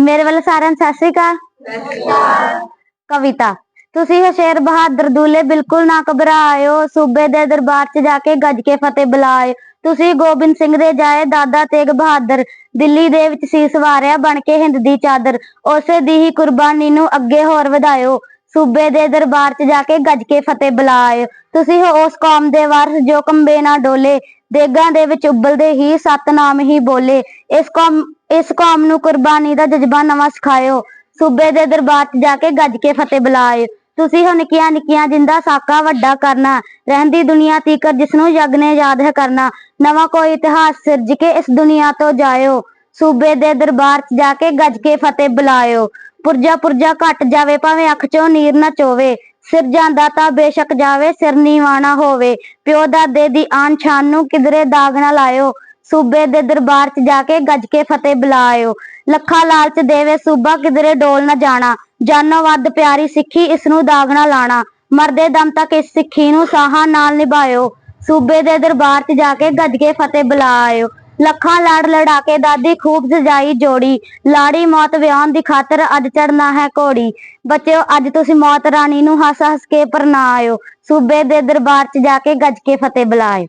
ਮੇਰੇ ਵੱਲ ਸਾਰਿਆਂ ਨੂੰ ਸਤਿ ਸ੍ਰੀ ਅਕਾਲ। ਕਵਿਤਾ, ਤੁਸੀਂ ਹਸ਼ੇਰ ਬਹਾਦਰ ਦੂਲੇ ਬਿਲਕੁਲ ਨਾ ਘਬਰਾਇਓ, ਸੂਬੇ ਦੇ ਦਰਬਾਰ 'ਚ ਜਾ ਕੇ ਗੱਜ ਕੇ ਫਤਿਹ ਬੁਲਾਇਓ। ਤੁਸੀਂ ਗੋਬਿੰਦ ਸਿੰਘ ਦੇ ਜਾਏ, ਦਾਦਾ ਤੇਗ ਬਹਾਦਰ ਦਿੱਲੀ ਦੇ ਵਿੱਚ ਸੀਸ ਵਾਰਿਆ ਬਣ ਕੇ ਹਿੰਦ ਦੀ ਚਾਦਰ। ਉਸੇ ਦੀ ਹੀ ਕੁਰਬਾਨੀ ਨੂੰ ਅੱਗੇ ਹੋਰ ਵਧਾਇਓ। ਸੂਬੇ ਦੇ ਦਰਬਾਰ 'ਚ ਜਾ ਕੇ ਗੱਜ ਕੇ ਫਤਿਹ ਬੁਲਾਇਓ। ਤੁਸੀਂ ਹੋ ਉਸ ਕੌਮ ਦੇ ਵਾਰਸ ਜੋ ਕੰਬੇ ਨਾ ਡੋਲੇ, ਦੇਗਾਂ ਦੇ ਵਿੱਚ ਉਬਲਦੇ ਹੀ ਸਤਨਾਮ ਹੀ ਬੋਲੇ। ਇਸ ਕੌਮ ਇਸ ਕੌਮ ਨੂੰ ਕੁਰਬਾਨੀ ਦਾ ਜਜ਼ਬਾ ਨਵਾਂ ਸਿਖਾਇਓ। ਸੂਬੇ ਦੇ ਦਰਬਾਰ 'ਚ ਜਾ ਕੇ ਗੱਜ ਕੇ ਫਤਿਹ ਬੁਲਾਇਓ। ਤੁਸੀਂ ਹੋ ਨਿੱਕੀਆਂ ਨਿੱਕੀਆਂ ਜਿੰਦਾ ਸਾਕਾ ਵੱਡਾ ਕਰਨਾ, ਰਹਿੰਦੀ ਦੁਨੀਆ ਤੀਕਰ ਜਿਸ ਨੂੰ ਜਗ ਨੇ ਯਾਦ ਹੈ ਕਰਨਾ, ਨਵਾਂ ਕੋਈ ਇਤਿਹਾਸ ਸਿਰਜ ਕੇ ਇਸ ਦੁਨੀਆ ਤੋਂ ਜਾਇਓ। ਸੂਬੇ ਦੇ ਦਰਬਾਰ 'ਚ ਜਾ ਕੇ ਗੱਜ ਕੇ ਫਤਿਹ ਬੁਲਾਇਓ। ਪੁਰਜਾ ਪੁਰਜਾ ਘਟ ਜਾਵੇ, ਭਾਵੇਂ ਅੱਖ 'ਚੋਂ ਨੀਰ ਨਾ ਚੋਵੇ। ਸਿਰ ਜਾਂਦਾ ਤਾਂ ਬੇਸ਼ੱਕ ਜਾਵੇ, ਸਿਰ ਨੀਵਾਣਾ ਹੋਵੇ। ਪਿਓ ਦਾਦੇ ਦੀ ਆਨ ਛਾਨ ਨੂੰ ਕਿਧਰੇ ਦਾਗ ਨਾ ਲਾਇਓ। ਸੂਬੇ ਦੇ ਦਰਬਾਰ 'ਚ ਜਾ ਕੇ ਗੱਜ ਕੇ ਫਤਿਹ ਬੁਲਾਇਓ। ਲੱਖਾਂ ਲਾਲਚ ਦੇਵੇ ਸੂਬਾ ਕਿਧਰੇ ਡੋਲ ਨਾ ਜਾਣਾ। ਜਾਨੋ ਵੱਧ ਪਿਆਰੀ ਸਿੱਖੀ ਇਸ ਨੂੰ ਦਾਗ ਨਾ ਲਾਣਾ। ਮਰਦੇ ਦਮ ਤੱਕ ਇਸ ਸਿੱਖੀ ਨੂੰ ਸਾਹਾਂ ਨਾਲ ਨਿਭਾਇਓ। ਸੂਬੇ ਦੇ ਦਰਬਾਰ 'ਚ ਜਾ ਕੇ ਗੱਜ ਕੇ ਫਤਿਹ ਬੁਲਾਇਓ। ਲੱਖਾਂ ਲੜ ਲੜਾ ਕੇ ਦਾਦੀ ਖੂਬ ਸਜਾਈ ਜੋੜੀ। ਲਾੜੀ ਮੌਤ ਵਿਆਹਣ ਦੀ ਖਾਤਰ ਅੱਜ ਚੜਨਾ ਹੈ ਘੋੜੀ। ਬੱਚਿਓ, ਅੱਜ ਤੁਸੀਂ ਮੌਤ ਰਾਣੀ ਨੂੰ ਹੱਸ ਹੱਸ ਕੇ ਪਰਨਾਇਓ ਸੂਬੇ ਦੇ ਦਰਬਾਰ 'ਚ ਜਾ ਕੇ ਗੱਜ ਕੇ ਫਤਿਹ ਬੁਲਾਇਓ।